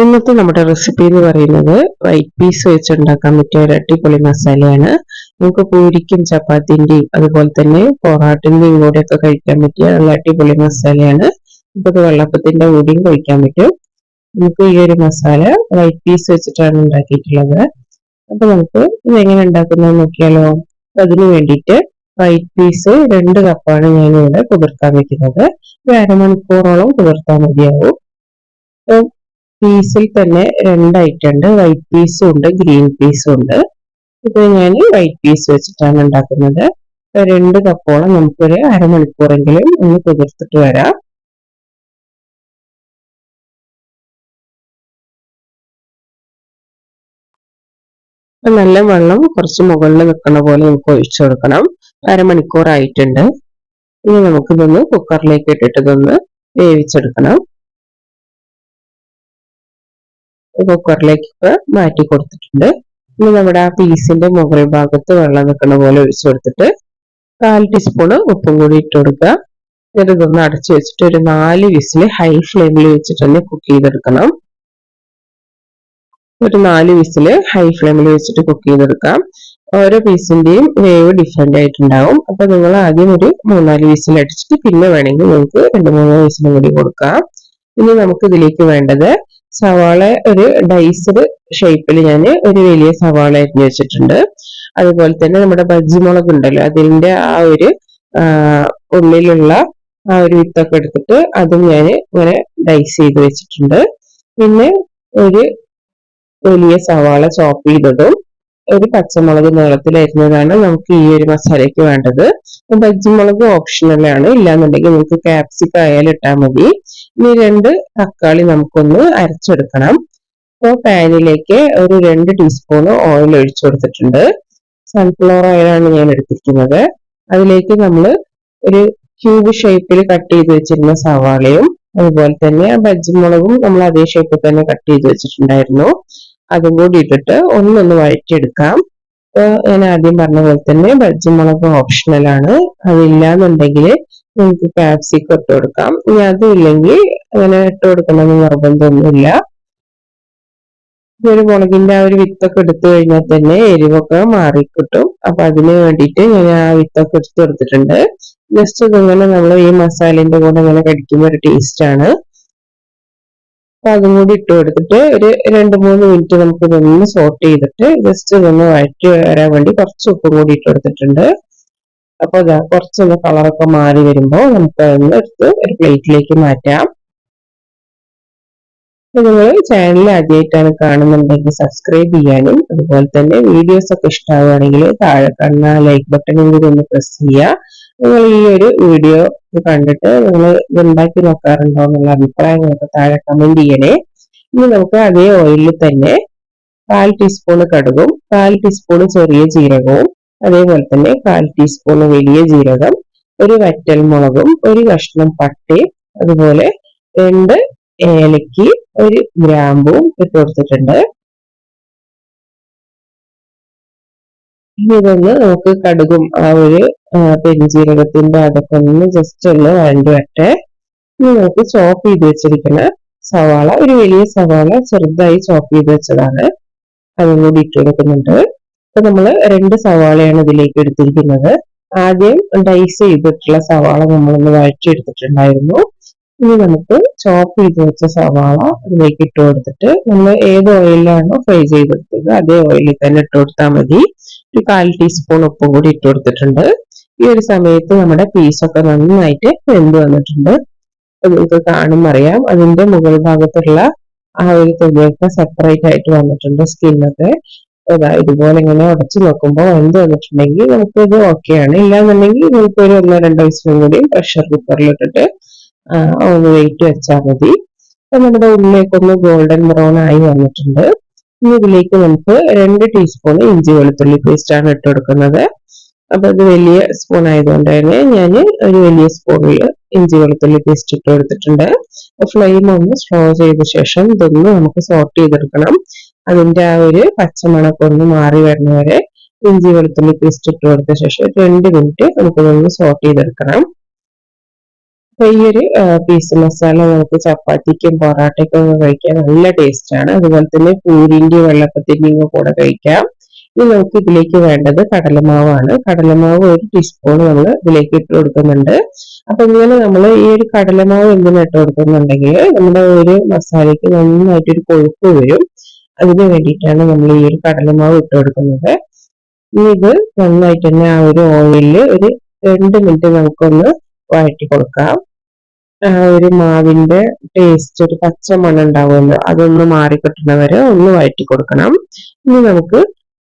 ഇന്നത്തെ നമ്മുടെ റെസിപ്പി എന്ന് പറയുന്നത് വൈറ്റ് പീസ് വെച്ച് ഉണ്ടാക്കാൻ പറ്റിയ ഒരു അടിപൊളി മസാലയാണ്. നമുക്ക് പൂരിക്കും ചപ്പാത്തിന്റെയും അതുപോലെ തന്നെ പൊറാട്ടിന്റെയും കൂടെ ഒക്കെ കഴിക്കാൻ പറ്റിയ നല്ല അടിപൊളി മസാലയാണ്. നമുക്കത് വെള്ളപ്പത്തിന്റെ കൂടിയും കഴിക്കാൻ പറ്റും. നമുക്ക് ഈ ഒരു മസാല വൈറ്റ് പീസ് വെച്ചിട്ടാണ് ഉണ്ടാക്കിയിട്ടുള്ളത്. അപ്പൊ നമുക്ക് ഇത് എങ്ങനെ ഉണ്ടാക്കുന്നത് നോക്കിയാലോ? അതിന് വേണ്ടിയിട്ട് വൈറ്റ് പീസ് രണ്ട് കപ്പാണ് ഞാനിവിടെ കുതിർക്കാൻ വെക്കുന്നത്. ഒരു അരമണിക്കൂറോളം കുതിർത്താൽ മതിയാവും. പീസിൽ തന്നെ രണ്ടായിട്ടുണ്ട്. വൈറ്റ് പീസും ഉണ്ട് ഗ്രീൻ പീസും ഉണ്ട്. ഇത് ഞാൻ വൈറ്റ് പീസ് വെച്ചിട്ടാണ് ഉണ്ടാക്കുന്നത്. രണ്ട് കപ്പോളം നമുക്കൊരു അരമണിക്കൂറെങ്കിലും ഒന്ന് കുതിർത്തിട്ട് വരാം. നല്ല വെള്ളം കുറച്ച് മുകളിൽ നിൽക്കുന്ന പോലെ നമുക്ക് ഒഴിച്ചു കൊടുക്കണം. അരമണിക്കൂർ ആയിട്ടുണ്ട് ഇനി നമുക്കിതൊന്ന് കുക്കറിലേക്ക് ഇട്ടിട്ട് ഇതൊന്ന് വേവിച്ചെടുക്കണം. കുക്കറിലേക്ക് മാറ്റി കൊടുത്തിട്ടുണ്ട്. ഇനി നമ്മുടെ ആ പീസിന്റെ മുകൾ ഭാഗത്ത് വെള്ളം നിൽക്കുന്ന പോലെ ഒഴിച്ചു കൊടുത്തിട്ട് കാൽ ടീസ്പൂണ് ഉപ്പും കൂടി ഇട്ട് കൊടുക്കുക. എന്നിട്ട് ഇതൊന്ന് അടച്ചു വെച്ചിട്ട് ഒരു നാല് വിസിൽ ഹൈ ഫ്ലെയിമിൽ വെച്ചിട്ട് തന്നെ കുക്ക് ചെയ്തെടുക്കണം. ഒരു നാല് വിസിൽ ഹൈ ഫ്ലെയിമിൽ വെച്ചിട്ട് കുക്ക് ചെയ്തെടുക്കാം. ഓരോ പീസിന്റെയും വേവ് ഡിഫറെന്റ് ആയിട്ടുണ്ടാവും. അപ്പൊ നിങ്ങൾ ആദ്യം ഒരു മൂന്നാൽ വിസിൽ അടിച്ചിട്ട് പിന്നെ വേണമെങ്കിൽ നിങ്ങൾക്ക് രണ്ട് മൂന്ന് വിസിലും കൂടി കൊടുക്കാം. ഇനി നമുക്ക് ഇതിലേക്ക് വേണ്ടത് സവാള ഒരു ഡൈസ്ഡ് ഷേപ്പിൽ ഞാൻ ഒരു വലിയ സവാള അരിഞ്ഞു വെച്ചിട്ടുണ്ട്. അതുപോലെ തന്നെ നമ്മുടെ ബജ്ജി മുളക് ഉണ്ടല്ലോ അതിന്റെ ആ ഒരു ഉള്ളിലുള്ള ആ ഒരു വിത്തൊക്കെ എടുത്തിട്ട് അതും ഞാൻ ഇങ്ങനെ ഡൈസ് ചെയ്ത് വെച്ചിട്ടുണ്ട്. പിന്നെ ഒരു വലിയ സവാള ചോപ്പ് ചെയ്തതും ഒരു പച്ചമുളക് നീളത്തിൽ അരിഞ്ഞതാണ് നമുക്ക് ഈ ഒരു മസാലയ്ക്ക് വേണ്ടത്. പച്ചമുളക് ഓപ്ഷണലാണ് ഇല്ലാന്നുണ്ടെങ്കിൽ നമുക്ക് ക്യാപ്സിക്കം ആയാലും ഇട്ടാൽ മതി. ഇനി രണ്ട് തക്കാളി നമുക്കൊന്ന് അരച്ചെടുക്കണം. ഇപ്പോൾ പാനിലേക്ക് ഒരു രണ്ട് ടീസ്പൂൺ ഓയിൽ ഒഴിച്ചു കൊടുത്തിട്ടുണ്ട്. സൺഫ്ലവർ ഓയിലാണ് ഞാൻ എടുത്തിരിക്കുന്നത്. അതിലേക്ക് നമ്മൾ ഒരു ക്യൂബ് ഷേപ്പിൽ കട്ട് ചെയ്ത് വെച്ചിരുന്ന സവാളയും അതുപോലെ തന്നെ ബജ്ജിമുളകും നമ്മൾ അതേ ഷേപ്പിൽ തന്നെ കട്ട് ചെയ്ത് വെച്ചിട്ടുണ്ടായിരുന്നു. അതും കൂടി ഇട്ടിട്ട് ഒന്നൊന്ന് വഴറ്റിയെടുക്കാം. ഞാൻ ആദ്യം പറഞ്ഞ പോലെ തന്നെ ബജ്ജിമുളക് ഓപ്ഷണലാണ് അതില്ലാന്നുണ്ടെങ്കിൽ നിങ്ങൾക്ക് ക്യാപ്സിക്കം ഇട്ട് കൊടുക്കാം. ഇനി അതും ഇല്ലെങ്കിൽ അങ്ങനെ ഇട്ട് കൊടുക്കണമെന്ന് നിർബന്ധമൊന്നുമില്ല. ഒരു മുളകിന്റെ ആ ഒരു വിത്തൊക്കെ എടുത്തു കഴിഞ്ഞാൽ തന്നെ എരിവൊക്കെ മാറിക്കിട്ടും. അപ്പൊ അതിന് വേണ്ടിയിട്ട് ഞാൻ ആ വിത്തൊക്കെ എടുത്തു കൊടുത്തിട്ടുണ്ട്. ജസ്റ്റ് ഇതിങ്ങനെ നമ്മൾ ഈ മസാലന്റെ കൂടെ ഇങ്ങനെ കടിക്കുമ്പോൾ ഒരു ടേസ്റ്റ് ആണ്. അപ്പൊ അതും കൂടി ഇട്ട് കൊടുത്തിട്ട് ഒരു രണ്ട് മൂന്ന് മിനിറ്റ് നമുക്ക് ഇതൊന്ന് സോട്ട് ചെയ്തിട്ട് ജസ്റ്റ് ഇതൊന്ന് വഴറ്റി വരാൻ വേണ്ടി കുറച്ച് ഉപ്പും കൂടി ഇട്ട് കൊടുത്തിട്ടുണ്ട്. അപ്പൊ ഇതാ കുറച്ചൊന്ന് കളറൊക്കെ മാറി വരുമ്പോൾ നമുക്ക് അതൊന്ന് എടുത്ത് ഒരു പ്ലേറ്റിലേക്ക് മാറ്റാം. നിങ്ങൾ ചാനൽ ആദ്യമായിട്ടാണ് കാണുന്നുണ്ടെങ്കിൽ സബ്സ്ക്രൈബ് ചെയ്യാനും അതുപോലെ തന്നെ വീഡിയോസ് ഒക്കെ ഇഷ്ടമാവുകയാണെങ്കിൽ താഴെ കാണുന്ന ലൈക്ക് ബട്ടണും കൂടി ഒന്ന് പ്രസ് ചെയ്യുക. നിങ്ങൾ ഈ ഒരു വീഡിയോ കണ്ടിട്ട് നിങ്ങൾ ഇത് ഉണ്ടാക്കി നോക്കാറുണ്ടോ എന്നുള്ള അഭിപ്രായങ്ങളൊക്കെ താഴെ കമന്റ് ചെയ്യണേ. ഇനി നമുക്ക് അതേ ഓയിലിൽ തന്നെ കാൽ ടീസ്പൂൺ കടുകും കാൽ ടീസ്പൂൺ ചെറിയ ജീരകവും അതേപോലെ തന്നെ കാൽ ടീസ്പൂൺ വലിയ ജീരകം ഒരു വറ്റൽ മുളകും ഒരു കഷ്ണം പട്ടയും അതുപോലെ രണ്ട് ഏലക്കി ഒരു ഗ്രാമ്പും ഇട്ട് കൊടുത്തിട്ടുണ്ട്. ഇതൊന്ന് നമുക്ക് കടുകും ആ ഒരു പെരുജീരകത്തിന്റെ അടക്കൊന്ന് ജസ്റ്റ് ഒന്ന് വേണ്ടി വരട്ടെ. ഇനി നമുക്ക് ചോപ്പ് ചെയ്ത് വെച്ചിരിക്കുന്ന സവാള ഒരു വലിയ സവാള ചെറുതായി ചോപ്പ് ചെയ്ത് വെച്ചതാണ്. അതും കൂടി ഇട്ട് കൊടുക്കുന്നുണ്ട്. അപ്പൊ നമ്മൾ രണ്ട് സവാളയാണ് ഇതിലേക്ക് എടുത്തിരിക്കുന്നത്. ആദ്യം ഡൈസ് ചെയ്തിട്ടുള്ള സവാള നമ്മളൊന്ന് വഴറ്റിയെടുത്തിട്ടുണ്ടായിരുന്നു. ഇനി നമുക്ക് ചോപ്പ് ചെയ്ത് വെച്ച സവാള ഇതിലേക്ക് ഇട്ട് കൊടുത്തിട്ട് നമ്മൾ ഏത് ഓയിലിലാണോ ഫ്രൈ ചെയ്തെടുത്തത് അതേ ഓയിലിൽ തന്നെ ഇട്ട് കൊടുത്താൽ മതി. ഒരു കാൽ ടീസ്പൂൺ ഉപ്പും കൂടി ഇട്ട് കൊടുത്തിട്ടുണ്ട്. ഈ ഒരു സമയത്ത് നമ്മുടെ പീസൊക്കെ നന്നായിട്ട് വെന്ത് വന്നിട്ടുണ്ട്. നിങ്ങൾക്ക് കാണുമ്പോൾ അറിയാം. അതിന്റെ മുകൾ ഭാഗത്തുള്ള ആ ഒരു തുണിയൊക്കെ സെപ്പറേറ്റ് ആയിട്ട് വന്നിട്ടുണ്ട് സ്കിന്നൊക്കെ ഇതുപോലെ ഇങ്ങനെ ഉടച്ചു നോക്കുമ്പോൾ വെന്ത് വന്നിട്ടുണ്ടെങ്കിൽ നമുക്ക് ഇത് ഓക്കെയാണ് ഇല്ലാന്നുണ്ടെങ്കിൽ നമുക്ക് ഒരു ഒന്നോ രണ്ടോ ദിവസം കൂടി പ്രഷർ കുക്കറിൽ ഇട്ടിട്ട് ഒന്ന് വെയിറ്റ് വെച്ചാൽ മതി. നമ്മുടെ ഉള്ളിലേക്കൊന്ന് ഗോൾഡൻ ബ്രൗൺ ആയി വന്നിട്ടുണ്ട്. ഇനി ഇതിലേക്ക് നമുക്ക് രണ്ട് ടീസ്പൂൺ ഇഞ്ചി വെളുത്തുള്ളി പേസ്റ്റ് ആണ് ഇട്ട് കൊടുക്കുന്നത്. അപ്പൊ ഇത് വലിയ സ്പൂൺ ആയതുകൊണ്ട് തന്നെ ഞാൻ ഒരു വലിയ സ്പൂണിൽ ഇഞ്ചി വെളുത്തുള്ളി പേസ്റ്റ് ഇട്ട് കൊടുത്തിട്ടുണ്ട്. ഫ്ലെയിം ഒന്ന് സ്ലോ ചെയ്ത ശേഷം ഇതൊന്ന് നമുക്ക് സോർട്ട് ചെയ്തെടുക്കണം. അതിന്റെ ആ ഒരു പച്ചമണക്കം ഒന്ന് മാറി വരുന്നവരെ ഇഞ്ചി വെളുത്തുള്ളി പേസ്റ്റ് ഇട്ട് കൊടുത്ത ശേഷം രണ്ട് മിനിറ്റ് നമുക്കിതൊന്ന് സോർട്ട് ചെയ്തെടുക്കണം. അപ്പൊ ഈ ഒരു പീസ് മസാല നമുക്ക് ചപ്പാത്തിക്കും പൊറാട്ടയ്ക്കും ഒക്കെ കഴിക്കാൻ നല്ല ടേസ്റ്റ് ആണ്. അതുപോലെ തന്നെ പൂരിന്റെയും വെള്ളപ്പത്തിന്റെയും കൂടെ കഴിക്കാം. ഇനി നമുക്ക് ഇതിലേക്ക് വേണ്ടത് കടലമാവാണ്. കടലമാവ് ഒരു ടീസ്പൂൺ നമ്മൾ ഇതിലേക്ക് ഇട്ട് കൊടുക്കുന്നുണ്ട്. അപ്പൊ ഇങ്ങനെ നമ്മൾ ഈ ഒരു കടലമാവ് എന്തിനാ ഇട്ട് കൊടുക്കുന്നുണ്ടെങ്കിൽ നമ്മുടെ ഒരു മസാലയ്ക്ക് നന്നായിട്ടൊരു കൊഴുപ്പ് വരും. അതിന് വേണ്ടിയിട്ടാണ് നമ്മൾ ഈ ഒരു കടലമാവ് ഇട്ട് കൊടുക്കുന്നത്. ഇനി ഇത് നന്നായിട്ട് തന്നെ ആ ഒരു ഓയിലിൽ ഒരു രണ്ട് മിനിറ്റ് നമുക്കൊന്ന് വഴറ്റി കൊടുക്കാം. ഒരു മാവിന്റെ ടേസ്റ്റ് ഒരു പച്ച മണ്ണ് ഉണ്ടാവുമല്ലോ അതൊന്ന് മാറിക്കിട്ടുന്നവരെ ഒന്ന് വഴറ്റി കൊടുക്കണം. ഇനി നമുക്ക്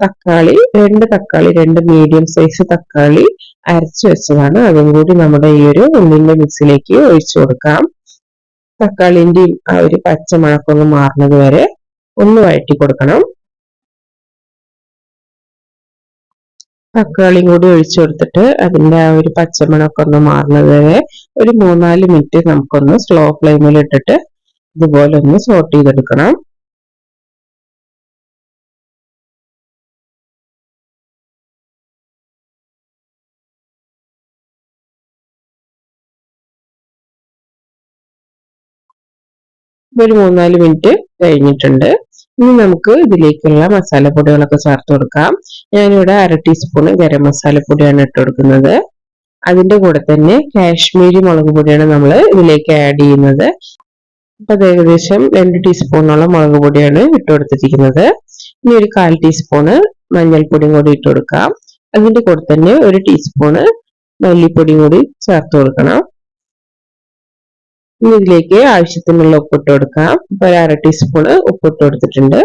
തക്കാളി രണ്ട് തക്കാളി രണ്ട് മീഡിയം സൈസ് തക്കാളി അരച്ചു വെച്ചതാണ്. അതും കൂടി നമ്മുടെ ഈ ഒരു ഉള്ളിന്റെ മിക്സിലേക്ക് ഒഴിച്ചു കൊടുക്കാം. തക്കാളിന്റെയും ആ ഒരു പച്ച മണക്കൊന്ന് മാറുന്നത് വരെ ഒന്ന് വഴറ്റി കൊടുക്കണം. തക്കാളിയും കൂടി ഒഴിച്ചു കൊടുത്തിട്ട് അതിന്റെ ആ ഒരു പച്ചമണമൊക്കെ ഒന്ന് മാറുന്നത് വരെ ഒരു മൂന്നാൽ മിനിറ്റ് നമുക്കൊന്ന് സ്ലോ ഫ്ലെയിമിൽ ഇട്ടിട്ട് ഇതുപോലെ ഒന്ന് സോട്ട് ചെയ്തെടുക്കണം. ഒരു മൂന്നാൽ മിനിറ്റ് കഴിഞ്ഞിട്ടുണ്ട്. ഇനി നമുക്ക് ഇതിലേക്കുള്ള മസാലപ്പൊടികളൊക്കെ ചേർത്ത് കൊടുക്കാം. ഞാനിവിടെ അര ടീസ്പൂൺ ഗരം മസാലപ്പൊടിയാണ് ഇട്ട് കൊടുക്കുന്നത്. അതിന്റെ കൂടെ തന്നെ കാശ്മീരി മുളക് പൊടിയാണ് നമ്മൾ ഇതിലേക്ക് ആഡ് ചെയ്യുന്നത്. അപ്പൊ അത് ഏകദേശം രണ്ട് ടീസ്പൂണോളം മുളക് പൊടിയാണ് ഇട്ട് കൊടുത്തിരിക്കുന്നത്. ഇനി ഒരു കാൽ ടീസ്പൂണ് മഞ്ഞൾപ്പൊടിയും കൂടി ഇട്ട് കൊടുക്കാം. അതിന്റെ കൂടെ തന്നെ ഒരു ടീസ്പൂണ് മല്ലിപ്പൊടിയും കൂടി ചേർത്ത് കൊടുക്കണം. ഇനി ഇതിലേക്ക് ആവശ്യത്തിനുള്ള ഉപ്പിട്ട് കൊടുക്കാം. ഇപ്പൊ ഒരു അര ടീസ്പൂണ് ഉപ്പിട്ട് കൊടുത്തിട്ടുണ്ട്.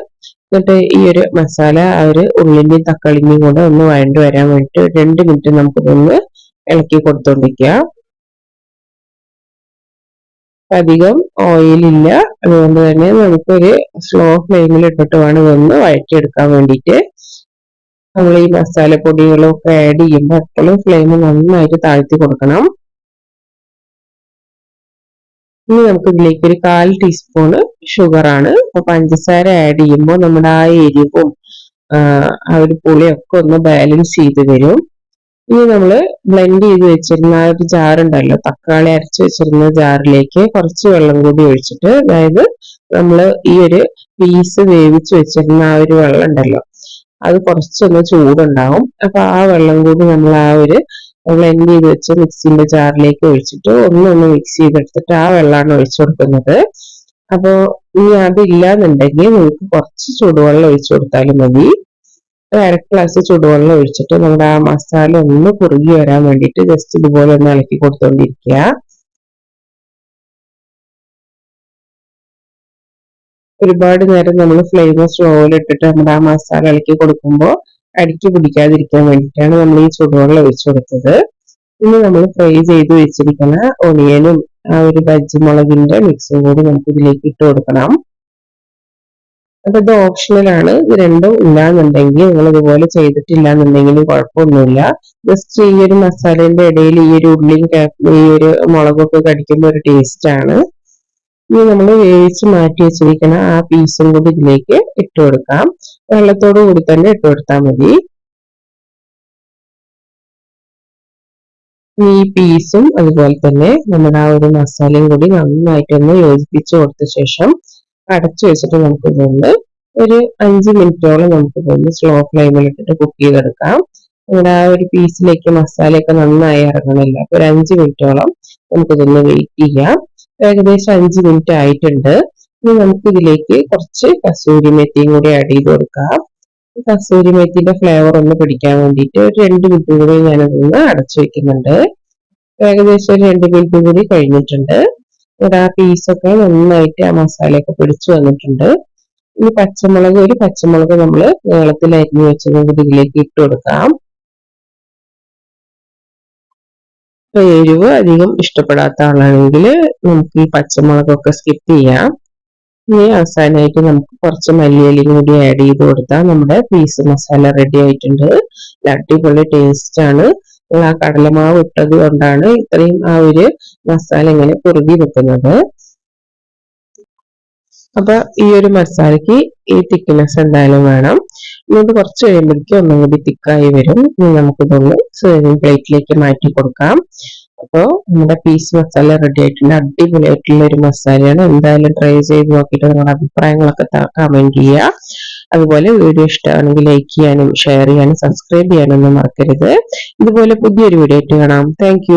എന്നിട്ട് ഈ ഒരു മസാല ആ ഒരു ഉള്ളിന്റെയും തക്കാളിന്റെയും കൂടെ ഒന്ന് വഴണ്ട് വരാൻ വേണ്ടിട്ട് രണ്ട് മിനിറ്റ് നമുക്കിതൊന്ന് ഇളക്കി കൊടുത്തോണ്ടിരിക്കുക. അധികം ഓയിൽ ഇല്ല. അതുകൊണ്ട് തന്നെ നമുക്കൊരു സ്ലോ ഫ്ലെയിമിൽ ഇട്ടിട്ട് വേണം ഇതൊന്ന് വഴറ്റിയെടുക്കാൻ വേണ്ടിയിട്ട്. നമ്മൾ ഈ മസാലപ്പൊടികളൊക്കെ ആഡ് ചെയ്യുമ്പോൾ അത്രയും ഫ്ലെയിം നന്നായിട്ട് താഴ്ത്തി കൊടുക്കണം. ഇനി നമുക്ക് ഇതിലേക്ക് ഒരു കാൽ ടീസ്പൂണ് ഷുഗർ ആണ്. അപ്പൊ പഞ്ചസാര ആഡ് ചെയ്യുമ്പോൾ നമ്മുടെ ആ എരിവും ആ ഒരു പുളിയൊക്കെ ഒന്ന് ബാലൻസ് ചെയ്ത് വരും. ഇനി നമ്മൾ ബ്ലെൻഡ് ചെയ്ത് വെച്ചിരുന്ന ആ ഒരു ജാറുണ്ടല്ലോ തക്കാളി അരച്ച് വെച്ചിരുന്ന ജാറിലേക്ക് കുറച്ച് വെള്ളം കൂടി ഒഴിച്ചിട്ട് അതായത് നമ്മൾ ഈ ഒരു പീസ് വേവിച്ച് വെച്ചിരുന്ന ആ ഒരു വെള്ളം ഉണ്ടല്ലോ അത് കുറച്ചൊന്ന് ചൂടുണ്ടാവും. അപ്പൊ ആ വെള്ളം കൂടി നമ്മൾ ആ ഒരു ബ്ലെൻഡ് ചെയ്ത് വെച്ച് മിക്സിന്റെ ജാറിലേക്ക് ഒഴിച്ചിട്ട് ഒന്നൊന്ന് മിക്സ് ചെയ്തെടുത്തിട്ട് ആ വെള്ളമാണ് ഒഴിച്ചു കൊടുക്കുന്നത്. അപ്പോ ഇനി അതില്ലാന്നുണ്ടെങ്കിൽ നിങ്ങൾക്ക് കുറച്ച് ചൂടുവെള്ളം ഒഴിച്ചു കൊടുത്താലും മതി. അര ഗ്ലാസ് ചൂടുവെള്ളം ഒഴിച്ചിട്ട് നമ്മുടെ ആ മസാല ഒന്ന് കുറുകി വരാൻ വേണ്ടിട്ട് ജസ്റ്റ് ഇതുപോലെ ഒന്ന് ഇളക്കി കൊടുത്തോണ്ടിരിക്കുക. ഒരുപാട് നേരം നമ്മൾ ഫ്ലെയിം സ്ലോയിൽ ഇട്ടിട്ട് നമ്മുടെ ആ മസാല ഇളക്കി കൊടുക്കുമ്പോൾ അടിക്ക് പിടിക്കാതിരിക്കാൻ വേണ്ടിയിട്ടാണ് നമ്മൾ ഈ ചൂടുവെള്ളം ഒഴിച്ചു കൊടുത്തത്. ഇനി നമ്മൾ ഫ്രൈ ചെയ്ത് വെച്ചിരിക്കുന്ന ഒണിയനും ആ ഒരു ബജ്ജി മുളകിന്റെ മിക്സും കൂടി നമുക്ക് ഇതിലേക്ക് ഇട്ട് കൊടുക്കണം. അപ്പൊ ഇത് ഓപ്ഷണലാണ് ഇത് രണ്ടും ഇല്ലാന്നുണ്ടെങ്കിൽ നിങ്ങൾ ഇതുപോലെ ചെയ്തിട്ടില്ല എന്നുണ്ടെങ്കിലും കുഴപ്പമൊന്നുമില്ല. ജസ്റ്റ് ഈ ഒരു മസാലയുടെ ഇടയിൽ ഈ ഒരു ഉള്ളിയും ഈ ഒരു മുളകൊക്കെ കടിക്കുമ്പോൾ ഒരു ടേസ്റ്റ് ആണ്. ഇനി നമ്മൾ വേവിച്ച് മാറ്റി വെച്ചിരിക്കുന്ന ആ പീസും കൂടി ഇതിലേക്ക് ഇട്ട് കൊടുക്കാം. വെള്ളത്തോടു കൂടി തന്നെ ഇട്ട് കൊടുത്താൽ മതി. ഈ പീസും അതുപോലെ തന്നെ നമ്മുടെ ആ ഒരു മസാലയും കൂടി നന്നായിട്ടൊന്ന് യോജിപ്പിച്ച് കൊടുത്ത ശേഷം അടച്ചു വെച്ചിട്ട് നമുക്ക് ഒരു അഞ്ച് മിനിറ്റോളം നമുക്ക് ഇതൊന്ന് സ്ലോ ഫ്ലെയിമിൽ ഇട്ടിട്ട് കുക്ക് ചെയ്തെടുക്കാം. നമ്മുടെ ആ ഒരു പീസിലേക്ക് മസാലയൊക്കെ നന്നായി ഇറങ്ങണില്ല അപ്പൊ ഒരു അഞ്ച് മിനിറ്റോളം നമുക്കിതൊന്ന് വെയിറ്റ് ചെയ്യാം. ഏകദേശം അഞ്ച് മിനിറ്റ് ആയിട്ടുണ്ട്. ഇനി നമുക്ക് ഇതിലേക്ക് കുറച്ച് കസൂരി മെത്തിയും കൂടി ആഡ് ചെയ്ത് കൊടുക്കാം. കസൂരി മെത്തിന്റെ ഫ്ലേവർ ഒന്ന് പിടിക്കാൻ വേണ്ടിയിട്ട് ഒരു രണ്ട് മിനിറ്റ് കൂടി ഞാനതൊന്ന് അടച്ചു വെക്കുന്നുണ്ട്. ഏകദേശം ഒരു രണ്ട് മിനിറ്റ് കൂടി കഴിഞ്ഞിട്ടുണ്ട്. ഇവിടെ ആ പീസൊക്കെ നന്നായിട്ട് ആ മസാലയൊക്കെ പിടിച്ചു വന്നിട്ടുണ്ട്. ഇനി പച്ചമുളക് ഒരു പച്ചമുളക് നമ്മൾ നീളത്തിൽ അരിഞ്ഞു വെച്ചതും കൂടി ഇതിലേക്ക് ഇട്ട് കൊടുക്കാം. എരിവ് അധികം ഇഷ്ടപ്പെടാത്ത ആളാണെങ്കിൽ നമുക്ക് ഈ പച്ചമുളകൊക്കെ സ്കിപ്പ് ചെയ്യാം. ഇനി അവസാനമായിട്ട് നമുക്ക് കുറച്ച് മല്ലിയിലയും കൂടി ആഡ് ചെയ്ത് കൊടുത്താൽ നമ്മുടെ പീസ് മസാല റെഡി ആയിട്ടുണ്ട്. അടിപൊളി ടേസ്റ്റ് ആണ്. ആ കടലമാവ് ഇട്ടത് കൊണ്ടാണ് ഇത്രയും ആ ഒരു മസാല ഇങ്ങനെ കുറുകി വെക്കുന്നത് അപ്പൊ ഈ ഒരു മസാലയ്ക്ക് ഈ തിക്നെസ് എന്തായാലും വേണം. ഇങ്ങോട്ട് കുറച്ച് കഴിയുമ്പോഴേക്കും ഒന്നും കൂടി തിക്കായി വരും. ഇനി നമുക്കിതൊന്ന് സെർവിങ് പ്ലേറ്റിലേക്ക് മാറ്റി കൊടുക്കാം. അപ്പോൾ നമ്മുടെ പീസ് മസാല റെഡി ആയിട്ടുണ്ട്. അടിപൊളിയായിട്ടുള്ള ഒരു മസാലയാണ് എന്തായാലും ട്രൈ ചെയ്ത് നോക്കിയിട്ട് നിങ്ങളുടെ അഭിപ്രായങ്ങളൊക്കെ കമന്റ് ചെയ്യുക. അതുപോലെ വീഡിയോ ഇഷ്ടമാണെങ്കിൽ ലൈക്ക് ചെയ്യാനും ഷെയർ ചെയ്യാനും സബ്സ്ക്രൈബ് ചെയ്യാനൊന്നും മറക്കരുത്. ഇതുപോലെ പുതിയൊരു വീഡിയോ ആയിട്ട് കാണാം. താങ്ക്